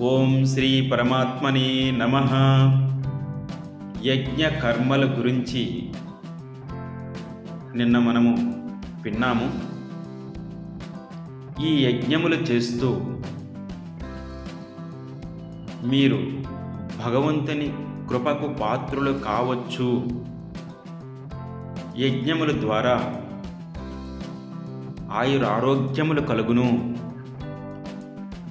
ఓం శ్రీ పరమాత్మనే నమ. యజ్ఞ కర్మల గురించి నిన్న మనము విన్నాము. ఈ యజ్ఞములు చేస్తూ మీరు భగవంతుని కృపకు పాత్రులు కావచ్చు. యజ్ఞముల ద్వారా ఆయుర ఆరోగ్యములు కలుగును.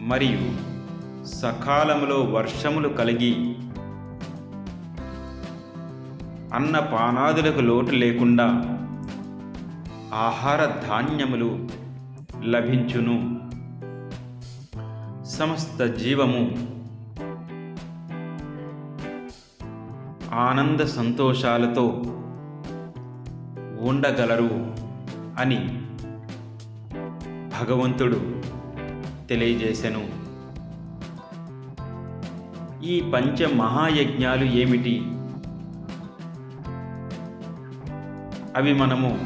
మరియు సకాలములో వర్షములు కలిగి అన్నపానాదులకు లోటు లేకుండా ఆహార ధాన్యములు లభించును. సమస్త జీవము ఆనంద సంతోషాలతో ఉండగలరు అని భగవంతుడు తెలియజేశాను ఈ పంచ మహాయజ్ఞాలు ఏమిటి? అవి మనము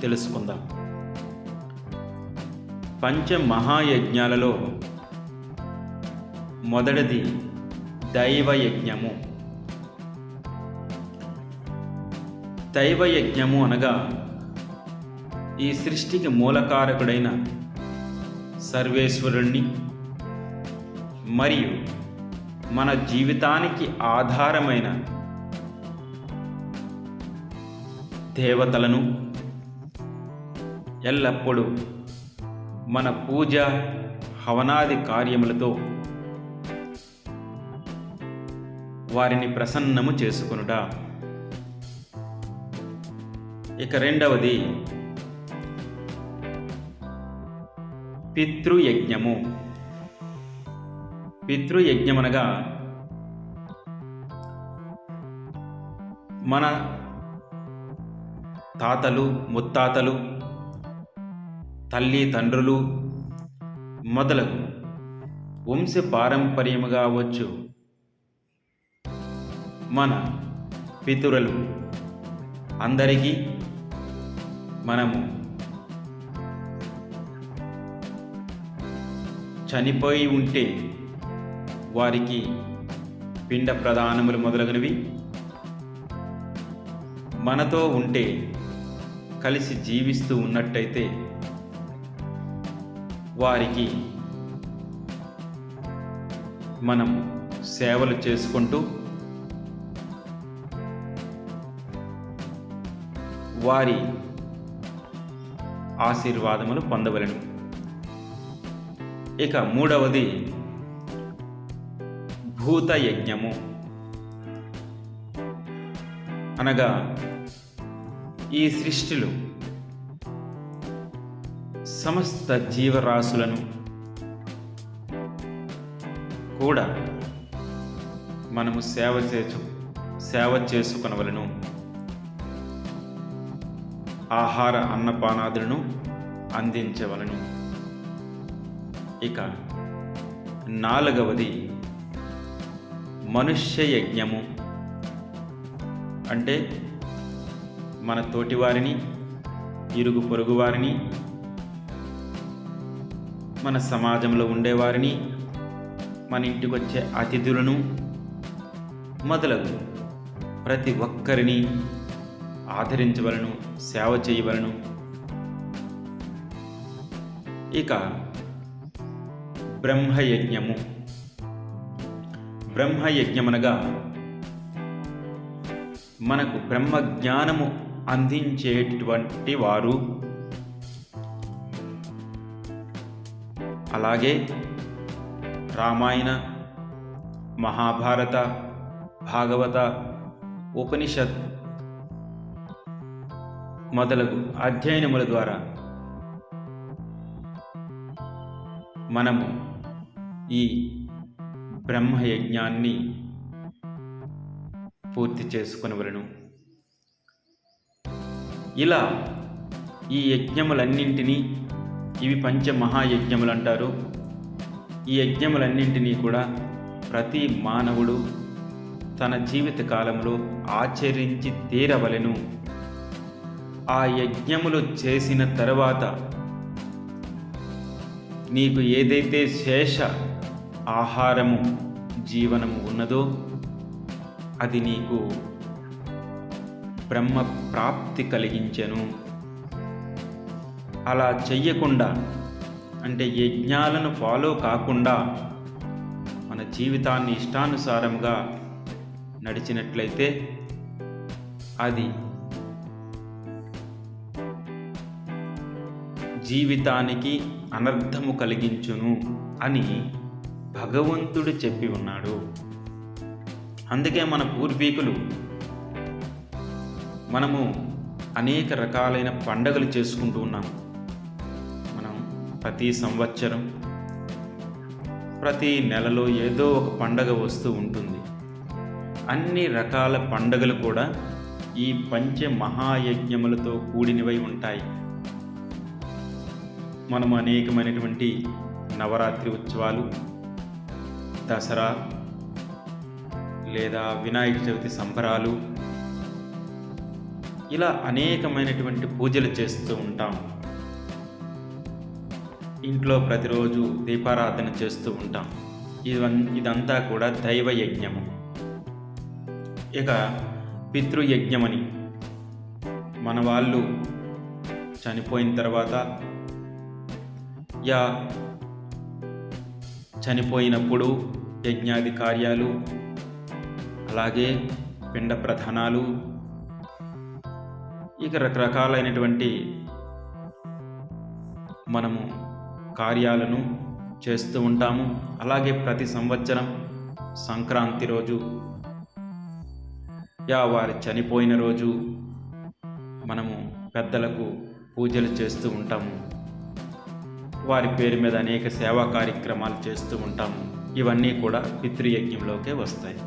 తెలుసుకుందాం. పంచ మహాయజ్ఞాలలో మొదటిది దైవయజ్ఞము. దైవయజ్ఞము అనగా ఈ సృష్టికి మూలకారకుడైన సర్వేశ్వరుణ్ణి మరియు మన జీవితానికి ఆధారమైన దేవతలను ఎల్లప్పుడూ మన పూజ హవనాది కార్యములతో వారిని ప్రసన్నము చేసుకొనుట. ఇక రెండవది పితృయజ్ఞము. పితృయజ్ఞమనగా మన తాతలు ముత్తాతలు తల్లి తండ్రులు మొదలగు వంశ పారంపర్యముగా వచ్చు మన పితురులు అందరికీ మనము చనిపోయి ఉంటే వారికి పిండ ప్రదానములు మొదలగునవి. మనతో ఉంటే కలిసి జీవిస్తూ ఉన్నట్టయితే వారికి మనం సేవలు చేసుకుంటూ వారి ఆశీర్వాదములు పొందవలను. ఇక మూడవది భూత యజ్ఞము అనగా ఈ సృష్టిలో సమస్త జీవరాశులను కూడా మనము సేవ చేసు సేవ చేసుకునవలను. ఆహార అన్నపానాదులను అందించవలను. ఇక నాలుగవది మనుష్య యజ్ఞము అంటే మన తోటివారిని ఇరుగు పొరుగు వారిని మన సమాజంలో ఉండేవారిని మన ఇంటికి వచ్చే అతిథులను మొదలగు. ప్రతి ఒక్కరిని ఆదరించవలను సేవ చేయవలను. ఇక బ్రహ్మయజ్ఞము. బ్రహ్మయజ్ఞమనగా మనకు బ్రహ్మ జ్ఞానము అందించేటువంటి వారు. అలాగే రామాయణ మహాభారత భాగవత ఉపనిషత్ మొదలగు అధ్యయనముల ద్వారా మనము ఈ బ్రహ్మయజ్ఞాన్ని పూర్తి చేసుకొనవలను. ఇలా ఈ యజ్ఞములన్నింటినీ ఇవి పంచ మహాయజ్ఞములు అంటారు ఈ యజ్ఞములన్నింటినీ కూడా ప్రతి మానవుడు తన జీవిత కాలంలో ఆచరించి తీరవలెను. ఆ యజ్ఞములు చేసిన తర్వాత నీకు ఏదైతే శేష ఆహారము జీవనము ఉన్నదో అది నీకు బ్రహ్మ ప్రాప్తి కలిగించను. అలా చెయ్యకుండా అంటే యజ్ఞాలను ఫాలో కాకుండా మన జీవితాన్ని ఇష్టానుసారంగా నడిచినట్లయితే అది జీవితానికి అనర్థము కలిగించును అని భగవంతుడు చెప్పి ఉన్నాడు. అందుకే మన పూర్వీకులు మనము అనేక రకాలైన పండగలు చేసుకుంటూ ఉన్నాం. మనం ప్రతి సంవత్సరం ప్రతి నెలలో ఏదో ఒక పండగ వస్తూ ఉంటుంది. అన్ని రకాల పండగలు కూడా ఈ పంచ మహాయజ్ఞములతో కూడినవై ఉంటాయి. మనం అనేకమైనటువంటి నవరాత్రి ఉత్సవాలు దసరా లేదా వినాయక చవితి సంబరాలు ఇలా అనేకమైనటువంటి పూజలు చేస్తూ ఉంటాం. ఇంట్లో ప్రతిరోజు దీపారాధన చేస్తూ ఉంటాం. ఇదంతా కూడా దైవ యజ్ఞము. ఇక పితృయజ్ఞమని. మన వాళ్ళు చనిపోయిన తర్వాత యా చనిపోయినప్పుడు యజ్ఞాది కార్యాలు అలాగే పిండ ప్రధానాలు ఇక రకరకాలైనటువంటి మనము కార్యాలను చేస్తూ ఉంటాము. అలాగే ప్రతి సంవత్సరం సంక్రాంతి రోజు యా వారి చనిపోయిన రోజు మనము పెద్దలకు పూజలు చేస్తూ ఉంటాము. వారి పేరు మీద అనేక సేవా కార్యక్రమాలు చేస్తూ ఉంటాము ఇవన్నీ కూడా పితృయజ్ఞంలోకే వస్తాయి.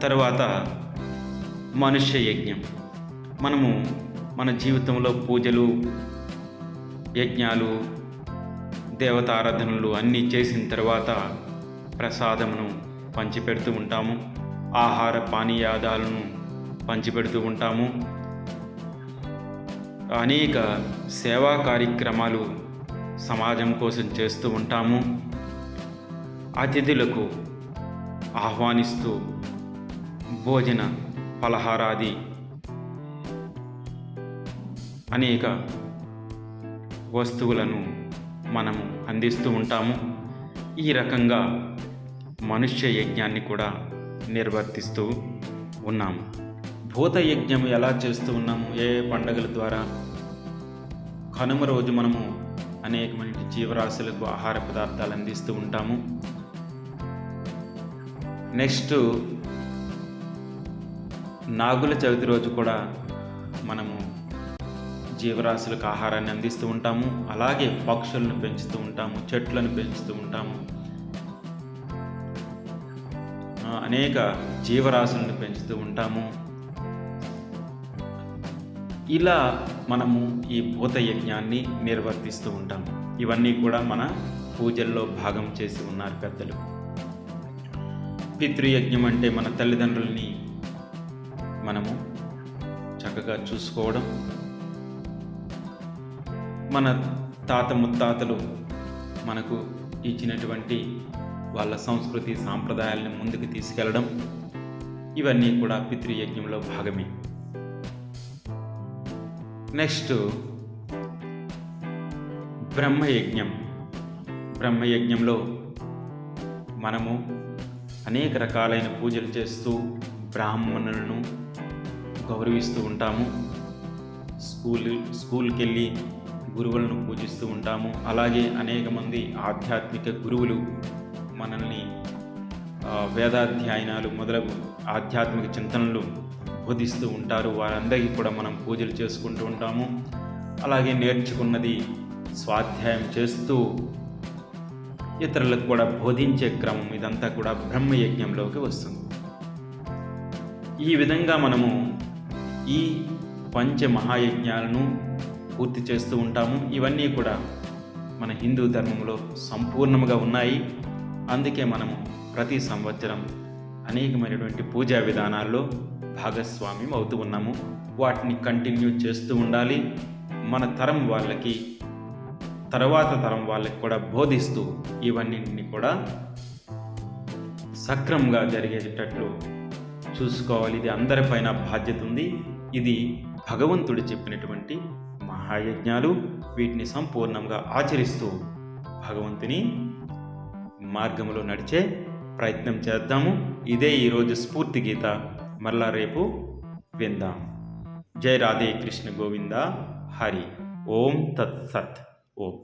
తర్వాత మనుష్య యజ్ఞం. మనము మన జీవితంలో పూజలు యజ్ఞాలు దేవతారాధనలు అన్నీ చేసిన తర్వాత ప్రసాదమును పంచిపెడుతూ ఉంటాము. ఆహార పానీయాదాలను పంచిపెడుతూ ఉంటాము. అనేక సేవా కార్యక్రమాలు సమాజం కోసం చేస్తూ ఉంటాము. అతిథులకు ఆహ్వానిస్తూ భోజన ఫలహారాది అనేక వస్తువులను మనము అందిస్తూ ఉంటాము. ఈ రకంగా మనుష్య యజ్ఞాన్ని కూడా నిర్వర్తిస్తూ ఉన్నాము. భూత యజ్ఞం ఎలా చేస్తూ ఉన్నాము? ఏ ఏ పండగల ద్వారా? కనుమ రోజు మనము అనేకమైన జీవరాశులకు ఆహార పదార్థాలు అందిస్తూ ఉంటాము. నెక్స్ట్ నాగుల చవితి రోజు కూడా మనము జీవరాశులకు ఆహారాన్ని అందిస్తూ ఉంటాము. అలాగే పక్షులను పెంచుతూ ఉంటాము చెట్లను పెంచుతూ ఉంటాము. అనేక జీవరాశులను పెంచుతూ ఉంటాము. ఇలా మనము ఈ భూత యజ్ఞాన్ని నిర్వర్తిస్తూ ఉంటాం. ఇవన్నీ కూడా మన పూజల్లో భాగం చేసి ఉన్నారు పెద్దలు. పితృయజ్ఞం అంటే మన తల్లిదండ్రుల్ని మనము చక్కగా చూసుకోవడం. మన తాత ముత్తాతలు మనకు ఇచ్చినటువంటి వాళ్ళ సంస్కృతి సాంప్రదాయాలను ముందుకు తీసుకెళ్ళడం. ఇవన్నీ కూడా పితృయజ్ఞంలో భాగమే. నెక్స్ట్ బ్రహ్మయజ్ఞం. బ్రహ్మయజ్ఞంలో మనము అనేక రకాలైన పూజలు చేస్తూ బ్రాహ్మణులను గౌరవిస్తూ ఉంటాము. స్కూల్ స్కూల్కి వెళ్ళి గురువులను పూజిస్తూ ఉంటాము. అలాగే అనేక మంది ఆధ్యాత్మిక గురువులు మనల్ని వేదాధ్యయనాలు మొదలగు ఆధ్యాత్మిక చింతనలు బోధిస్తూ ఉంటారు. వారందరికీ కూడా మనం పూజలు చేసుకుంటూ ఉంటాము. అలాగే నేర్చుకున్నది స్వాధ్యాయం చేస్తూ ఇతరులకు కూడా బోధించే క్రమం ఇదంతా కూడా బ్రహ్మయజ్ఞంలోకి వస్తుంది. ఈ విధంగా మనము ఈ పంచ మహాయజ్ఞాలను పూర్తి చేస్తూ ఉంటాము. ఇవన్నీ కూడా మన హిందూ ధర్మంలో సంపూర్ణముగా ఉన్నాయి. అందుకే మనము ప్రతి సంవత్సరం అనేకమైనటువంటి పూజా విధానాల్లో భాగస్వామ్యం అవుతూ ఉన్నాము. వాటిని కంటిన్యూ చేస్తూ ఉండాలి. మన తరం వాళ్ళకి తర్వాత తరం వాళ్ళకి కూడా బోధిస్తూ ఇవన్నింటిని కూడా సక్రమంగా జరిగేటట్లు చూసుకోవాలి. ఇది అందరిపైన బాధ్యత ఉంది. ఇది భగవంతుడు చెప్పినటువంటి మహాయజ్ఞాలు. వీటిని సంపూర్ణంగా ఆచరిస్తూ భగవంతుని మార్గంలో నడిచే ప్రయత్నం చేద్దాము. ఇదే ఈరోజు స్ఫూర్తి గీత మరలా రేపు విందాం. జై రాధే కృష్ణ గోవింద. హరి. ఓం తత్సత్ ఓం.